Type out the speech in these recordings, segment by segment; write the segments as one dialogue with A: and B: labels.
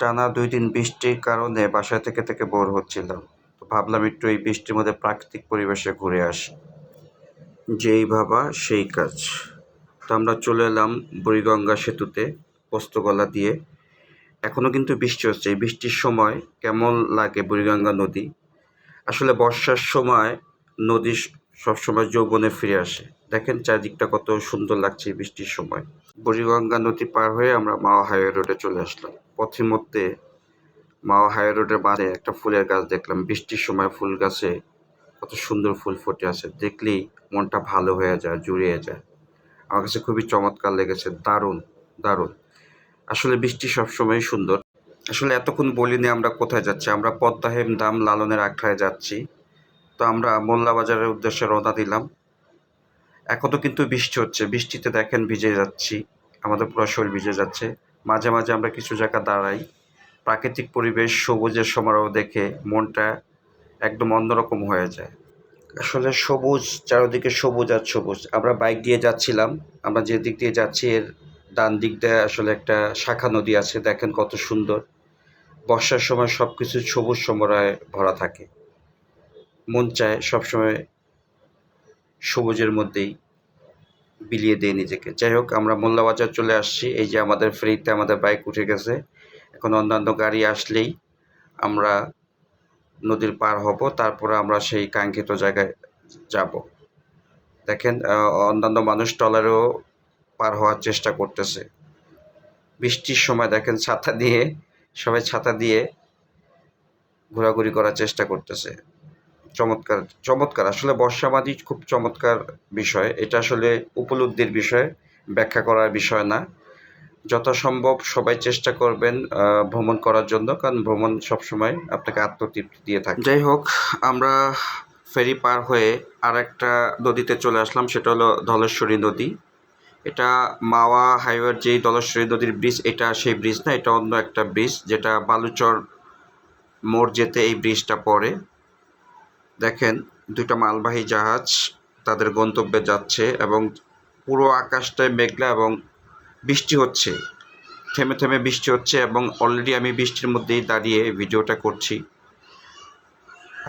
A: টানা দুই দিন বৃষ্টির কারণে বাসায় থেকে থেকে বোর হচ্ছিলাম। তো ভাবলাম একটু এই বৃষ্টির মধ্যে প্রাকৃতিক পরিবেশে ঘুরে আসি। যেই ভাবা সেই কাজ। তো আমরা চলে এলাম বুড়িগঙ্গা সেতুতে পোস্তগলা দিয়ে। এখনও কিন্তু বৃষ্টি হচ্ছে। এই বৃষ্টির সময় কেমন লাগে বুড়িগঙ্গা নদী? আসলে বর্ষার সময় নদী সবসময় যৌবনে ফিরে আসে। দেখেন চারিদিকটা কত সুন্দর লাগছে বৃষ্টির সময়। বুড়িগঙ্গা নদী পার হয়ে আমরা মাওয়া হাইওয়ে রোডে চলে আসলাম। পথের মধ্যে মাওয়া হাইওয়ে রোডের বাঁধে একটা ফুলের গাছ দেখলাম। বৃষ্টির সময় ফুল গাছে কত সুন্দর ফুল ফুটে আছে। দেখলেই মনটা ভালো হয়ে যায়, জুড়িয়ে যায়। আমার কাছে খুবই চমৎকার লেগেছে। দারুণ দারুণ। আসলে বৃষ্টি সবসময় সুন্দর। আসলে এতক্ষণ বলিনি আমরা কোথায় যাচ্ছি। আমরা পদ্মাহেম দাম লালনের আখড়ায় যাচ্ছি। তো আমরা মোল্লা বাজারের উদ্দেশ্যে রওনা দিলাম। এখনও কিন্তু বৃষ্টি হচ্ছে। বৃষ্টিতে দেখেন ভিজে যাচ্ছি। আমাদের পুরো শরীর ভিজে যাচ্ছে। মাঝে মাঝে আমরা কিছু জায়গা দাঁড়াই। প্রাকৃতিক পরিবেশ, সবুজের সমারোহ দেখে মনটা একদম অন্যরকম হয়ে যায়। আসলে সবুজ, চারিদিকে সবুজ আর সবুজ। আমরা বাইক দিয়ে যাচ্ছিলাম। আমরা যে দিক দিয়ে যাচ্ছি, এর ডান দিক দিয়ে আসলে একটা শাখা নদী আছে। দেখেন কত সুন্দর। বর্ষার সময় সব কিছু সবুজ সমরায় ভরা থাকে। মন চায় সবসময় সবুজের মধ্যেই বিলিয়ে দেয় নিজেকে। যাই হোক, আমরা মোল্লাবাজার চলে আসছি। এই যে আমাদের ফ্রিতে আমাদের বাইক উঠে গেছে। এখন অন্যান্য গাড়ি আসলেই আমরা নদীর পার হব। তারপরে আমরা সেই কাঙ্ক্ষিত জায়গায় যাব। দেখেন অন্যান্য মানুষ টলারেও পার হওয়ার চেষ্টা করতেছে। বৃষ্টির সময় দেখেন ছাতা দিয়ে, সবাই ছাতা দিয়ে ঘোরাঘুরি করার চেষ্টা করতেছে। চমৎকার চমৎকার। আসলে বর্ষাবাদী খুব চমৎকার বিষয়। এটা আসলে উপলব্ধির বিষয়, ব্যাখ্যা করার বিষয় না। যথাসম্ভব সবাই চেষ্টা করবেন ভ্রমণ করার জন্য, কারণ ভ্রমণ সবসময় আপনাকে আত্মতৃপ্তি দিয়ে থাকে। যাই হোক, আমরা ফেরি পার হয়ে আর একটা নদীতে চলে আসলাম, সেটা হলো ধলেশ্বরী নদী। এটা মাওয়া হাইওয়ের যেই ধলেশ্বরী নদীর ব্রিজ এটা সেই ব্রিজ না, এটা অন্য একটা ব্রিজ যেটা বালুচর মোড় যেতে এই ব্রিজটা পড়ে। দেখেন দুটো মালবাহী জাহাজ তাদের গন্তব্যে যাচ্ছে এবং পুরো আকাশটায় মেঘলা এবং বৃষ্টি হচ্ছে। থেমে থেমে বৃষ্টি হচ্ছে এবং অলরেডি আমি বৃষ্টির মধ্যেই দাঁড়িয়ে ভিডিওটা করছি।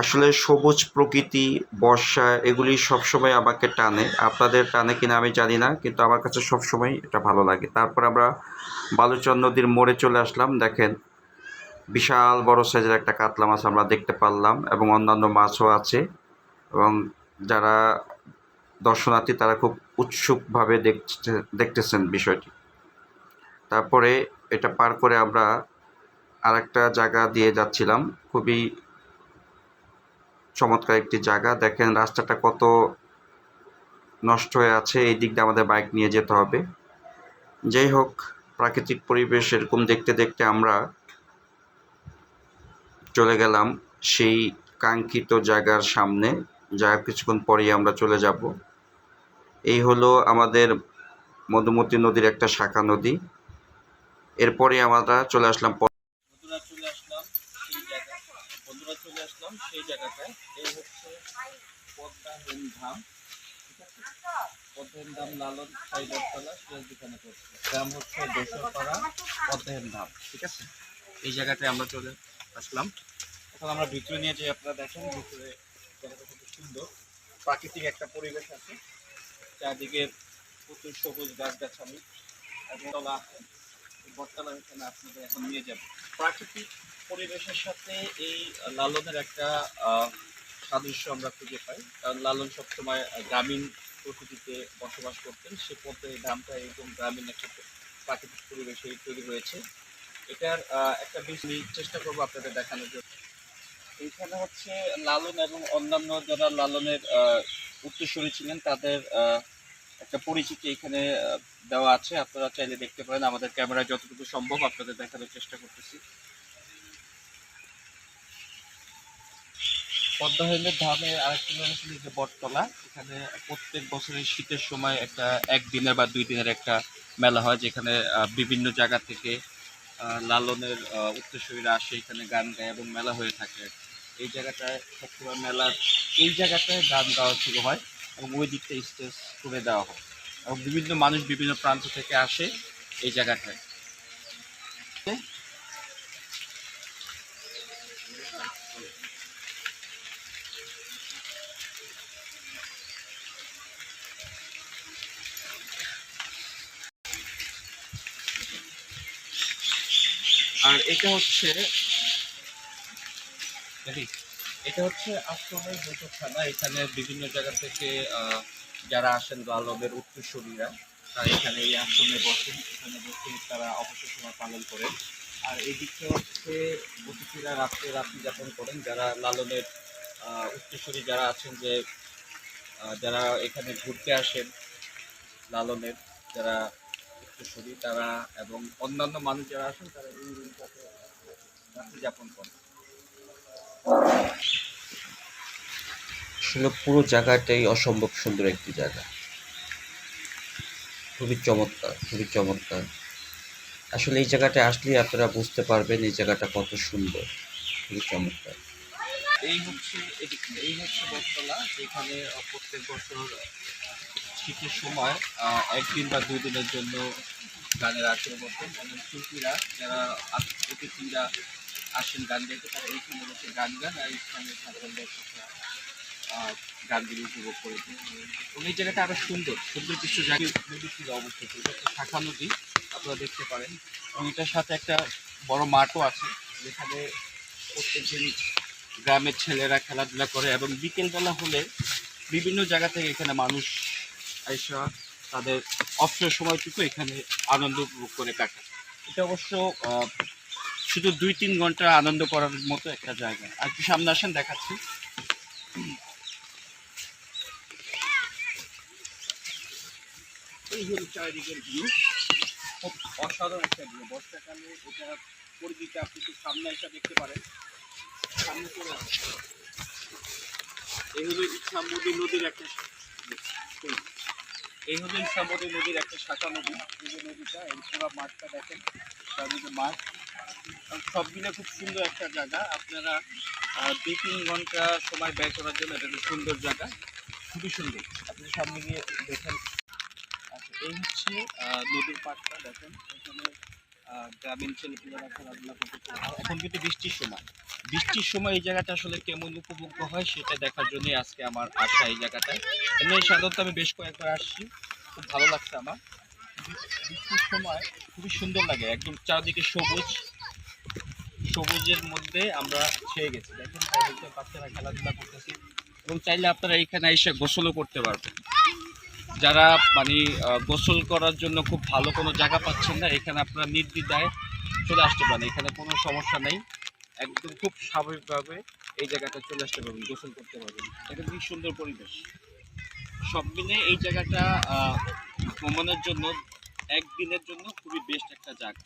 A: আসলে সবুজ প্রকৃতি, বর্ষা, এগুলি সবসময় আমাকে টানে। আপনাদের টানে কিনা আমি জানি না, কিন্তু আমার কাছে সবসময় এটা ভালো লাগে। তারপর আমরা বালুচর নদীর মোড়ে চলে আসলাম। দেখেন বিশাল বড় সাইজের একটা কাতলা মাছ আমরা দেখতে পারলাম এবং অন্যান্য মাছও আছে এবং যারা দর্শনার্থী তারা খুব উৎসুকভাবে দেখছে দেখতেছেন বিষয়টি। তারপরে এটা পার করে আমরা আরেকটা জায়গা দিয়ে যাচ্ছিলাম। খুবই চমৎকার একটি জায়গা। দেখেন রাস্তাটা কত নষ্ট হয়ে আছে। এই দিক দিয়ে আমাদের বাইক নিয়ে যেতে হবে। যাই হোক, প্রাকৃতিক পরিবেশ এরকম দেখতে দেখতে আমরা চলে গেলাম সেই কাঙ্ক্ষিত জায়গার সামনে। যা কিছুক্ষণ পরেই আমরা চলে যাব। এই হলো আমাদের মধুমতি নদীর একটা শাখা নদী। এরপরে আমরা চলে আসলাম
B: এই জায়গাতে আমরা চলে আসলাম। এখন আমরা ভিতরে নিয়ে যাই, আপনারা দেখেন ভিতরে জায়গাটা খুব সুন্দর। প্রাকৃতিক একটা পরিবেশ আছে। চারদিকে প্রচুর সবুজ গাছগাছালি এবং তলা আছে। বটতলা এখানে আপনাদের এখন নিয়ে যাব। প্রাকৃতিক পরিবেশের সাথে এই লালনের একটা সাদৃশ্য আমরা খুঁজে পাই। কারণ লালন সবসময় গ্রামীণ প্রকৃতিতে বসবাস করতেন। সে পথে গ্রামটা এরকম গ্রামীণ একটা প্রাকৃতিক পরিবেশে তৈরি হয়েছে। এটার একটা বিষয় চেষ্টা করব আপনাদের দেখানোর জন্য। এইখানে হচ্ছে লালন এবং অন্যান্য যারা লালনের উত্তরসূরি ছিলেন, তাদের একটা পরিচিতি এখানে দেওয়া আছে। আপনারা চাইলে দেখতে পারেন। আমাদের ক্যামেরায় যতটুকু সম্ভব আপনাদের দেখানোর চেষ্টা করতেছি। পদ্মা ধামে আরেকটি নাম হচ্ছে যে বটতলা। এখানে প্রত্যেক বছরের শীতের সময় একটা একদিনের বা দুই দিনের একটা মেলা হয়, যেখানে বিভিন্ন জায়গা থেকে লালনের আহ, আসে এখানে গান গায় এবং মেলা হয়ে থাকে। এই জায়গাটায় সবসময় মেলার এই জায়গাটায় গান গাওয়া শুরু হয় এবং ওই দিকটা স্টেজ করে দেওয়া হয়। এবং বিভিন্ন মানুষ বিভিন্ন প্রান্ত থেকে আসে এই জায়গাটায়। আর এটা হচ্ছে এটা হচ্ছে আশ্রমের বৈঠকখানা এখানে বিভিন্ন জায়গা থেকে যারা আসেন লালনের উত্তরসূরিরা, তারা এখানে এই আশ্রমে বসেন। এখানে বসে তারা অবসর সময় পালন করেন। আর এই দিকটা হচ্ছে অতিথিরা রাত্রে রাত্রি যাপন করেন। যারা লালনের উত্তরসূরি যারা আছেন যে যারা এখানে ঘুরতে আসেন, লালনের, যারা উত্তরসূরি তারা এবং অন্যান্য মানুষ যারা আসেন তারা এই রাত্রি যাপন করেন।
A: আসলে পুরো জায়গাটাই অসম্ভব সুন্দর একটি জায়গা। খুবই চমৎকার খুবই চমৎকার। আসলে এই জায়গাটা আসলে আপনারা বুঝতে পারবেন এই জায়গাটা কত সুন্দর খুবই চমৎকার।
B: এই হচ্ছে এই হচ্ছে বটতলা যেখানে প্রত্যেক বছর শীতের সময় একদিন বা দুই দিনের জন্য গানের আসর বসেন এবং শিল্পীরা, যারা অতিথিরা আসেন গান গাইতে, তারা এইখানে বসে গান গান আর এখানে সাধারণ দর্শকরা গানগুলি উপভোগ করে এবং এই জায়গাটা আরও সুন্দর সুন্দর কিছু জায়গা নদী ছিল অবস্থিত হচ্ছে শাখা নদী, আপনারা দেখতে পারেন। এবং এটার সাথে একটা বড় মাঠও আছে, যেখানে প্রত্যেকদিন গ্রামের ছেলেরা খেলাধুলা করে এবং বিকেলবেলা হলে বিভিন্ন জায়গা থেকে এখানে মানুষ আইসা তাদের অবসর সময়টুকু এখানে আনন্দ উপভোগ করে কাটায় এটা অবশ্য শুধু দুই তিন ঘণ্টা আনন্দ করার মতো একটা জায়গা। আর কি সামনে আসেন, দেখাচ্ছি। এই হলো চারিদিকের ভিউ খুব অসাধারণ একটা ভিউ বর্ষাকালে এটা পরিধিতে আপনি একটু সামনে এসে দেখতে পারেন। সামনে চলে এই হলো ইচ্ছামতি নদীর একটা এই হলো ইচ্ছামতি নদীর একটা শাখা নদী। এই যে নদীটা, এই পুরো মাঠটা দেখেন চারিদিকে মাঠ। সব মিলে খুব সুন্দর একটা জায়গা। আপনারা দুই তিন ঘণ্টা সময় ব্যয় করার জন্য এটা একটা সুন্দর জায়গা। খুবই সুন্দর। আপনি সামনে গিয়ে দেখেন। আচ্ছা এই হচ্ছে নদীর পাড়টা, দেখেন। এখানে গ্রামীণ ছেলেপুলেরা খেলাধুলা করতে এখন কিন্তু বৃষ্টির সময়। বৃষ্টির সময় এই জায়গাটা আসলে কেমন উপভোগ্য হয় সেটা দেখার জন্যই আজকে আমার আসা এই জায়গাটায়। এমনি সাধারণত আমি বেশ কয়েকবার আসছি, খুব ভালো লাগছে আমার। বৃষ্টির সময় খুবই সুন্দর লাগে, একদম চারদিকে সবুজ। সবুজের মধ্যে আমরা ছেয়ে গেছি। দেখেন বাচ্চারা খেলাধুলা করতেছি। এবং চাইলে আপনারা এখানে এসে গোসলও করতে পারবেন। যারা মানে গোসল করার জন্য খুব ভালো কোনো জায়গা পাচ্ছেন না, এখানে আপনারা নির্দ্বিধায় চলে আসতে পারেন। এখানে কোনো সমস্যা নেই। একদম খুব স্বাভাবিকভাবে এই জায়গাটা চলে আসতে পারবেন, গোসল করতে পারবেন। এটা খুবই সুন্দর পরিবেশ? সব মিলে এই জায়গাটা ভ্রমণের জন্য, একদিনের জন্য খুবই বেস্ট একটা জায়গা।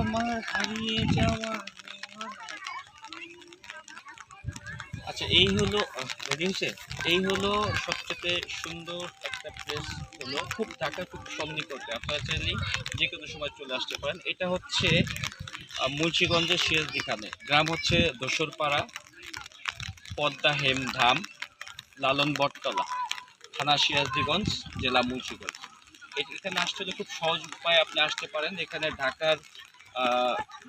B: আমার আচ্ছা এই হলো রেডি হয়েছে এই হলো সবচেয়ে সুন্দর একটা প্লেস হলো খুব ঢাকা, খুব সন্নিকটে। আপনারা চাইলেই যে কোনো সময় চলে আসতে পারেন। এটা হচ্ছে মুন্সিগঞ্জের সিরাজদিখানে গ্রাম হচ্ছে দোসরপাড়া, পদ্মা হেমধাম লালন বটতলা, থানা সিরাজদিগঞ্জ জেলা মুন্সিগঞ্জ। এখানে আসতে হলে খুব সহজ উপায়ে আপনি আসতে পারেন। এখানে ঢাকার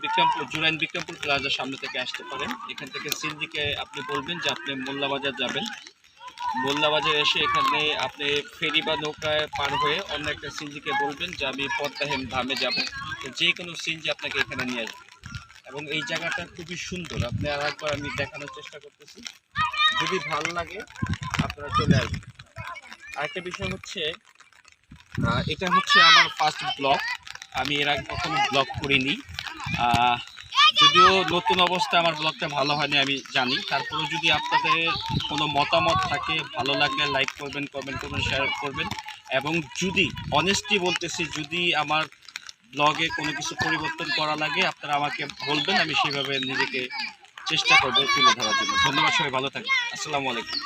B: বিক্রমপুর, জুরাইন বিক্রমপুর প্লাজার সামনে থেকে আসতে পারেন। এখান থেকে সিন্দিকে আপনি বলবেন যে আপনি মোল্লাবাজার যাবেন। মোল্লাবাজার এসে এখানে আপনি ফেরি বা নৌকায় পার হয়ে অন্য একটা সিনজিকে বলবেন যে আমি পদ্মাহেম ধামে যাব। যে কোনো সিনজি আপনাকে এখানে নিয়ে আসবে। এবং এই জায়গাটা খুবই সুন্দর। আপনি আর একবার আমি দেখানোর চেষ্টা করতেছি। যদি ভালো লাগে, আপনারা চলে আসবেন। আরেকটা বিষয় হচ্ছে এটা হচ্ছে আমার ফার্স্ট ব্লগ আমি এর আগে কখনো ব্লগ করিনি। যদিও নতুন অবস্থা আমার ব্লগটা ভালো হয়নি, আমি জানি। তারপরেও যদি আপনাদের কোনো মতামত থাকে, ভালো লাগলে লাইক করবেন কমেন্ট করবেন শেয়ার করবেন। এবং যদি অনেস্টলি বলতেছি, যদি আমার ব্লগে কোনো কিছু পরিবর্তন করা লাগে, আপনারা আমাকে বলবেন, আমি সেভাবে নিজেকে চেষ্টা করব তুলে ধরার জন্য। ধন্যবাদ সবাই, ভালো থাকবেন। আসসালামু আলাইকুম।